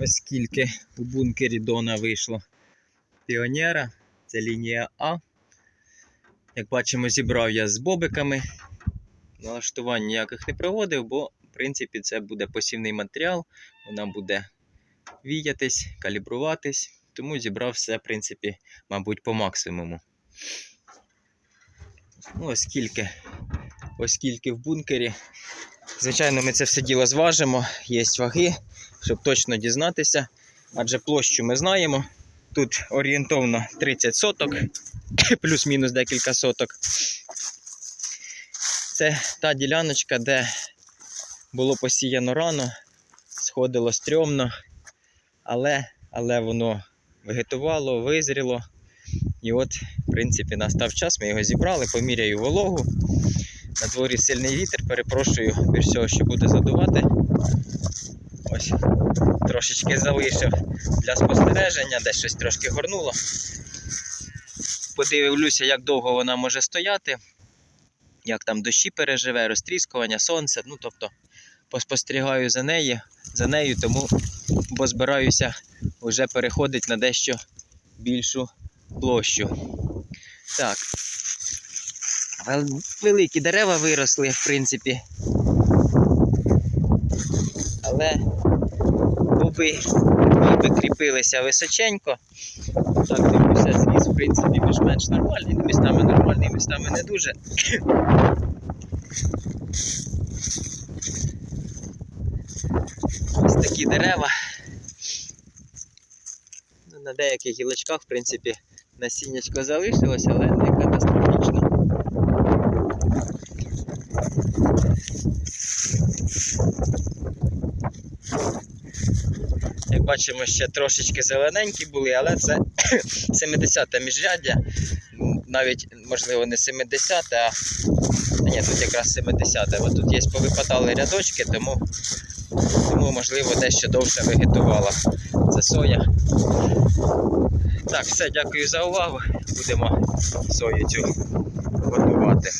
Ось скільки у бункері Дона вийшло піонера. Це лінія А. Як бачимо, зібрав я з бобиками. Налаштувань ніяких не проводив, бо, в принципі, це буде посівний матеріал. Вона буде віятись, калібруватись. Тому зібрав все, в принципі, мабуть, по максимуму. Ну, оскільки, оскільки в бункері. Звичайно, ми це все діло зважимо, є ваги, щоб точно дізнатися. Адже площу ми знаємо. Тут орієнтовно 30 соток, плюс-мінус декілька соток. Це та діляночка, де було посіяно рано, сходило стрьомно, але, але воно вегетувало, визріло. І от, в принципі, настав час, ми його зібрали, поміряю вологу. На дворі сильний вітер, перепрошую більш всього, що буде задувати. Ось трошечки залишив для спостереження, десь щось трошки горнуло. Подивлюся, як довго вона може стояти, як там дощі переживе, розтріскування, сонце. Ну, тобто поспостерігаю за нею, за нею, тому бо збираюся вже переходити на дещо більшу площу. Так. Вел- Великі дерева виросли, в принципі. Але боби, боби кріпилися височенько. Так, дивлюся, зріз, в принципі, більш-менш нормальний. Ну, Містами нормальний, містами не дуже. Ось такі дерева. Ну, на деяких гілочках, в принципі, насіннячко залишилось, але не катастрофічно. бачимо, ще трошечки зелененькі були, але це 70-те міжряддя. Навіть, можливо, не 70-те, а ні, тут якраз 70-те. Бо тут є повипадали рядочки, тому, тому можливо, дещо довше вегетувала це соя. Так, все, дякую за увагу. Будемо сою цю готувати.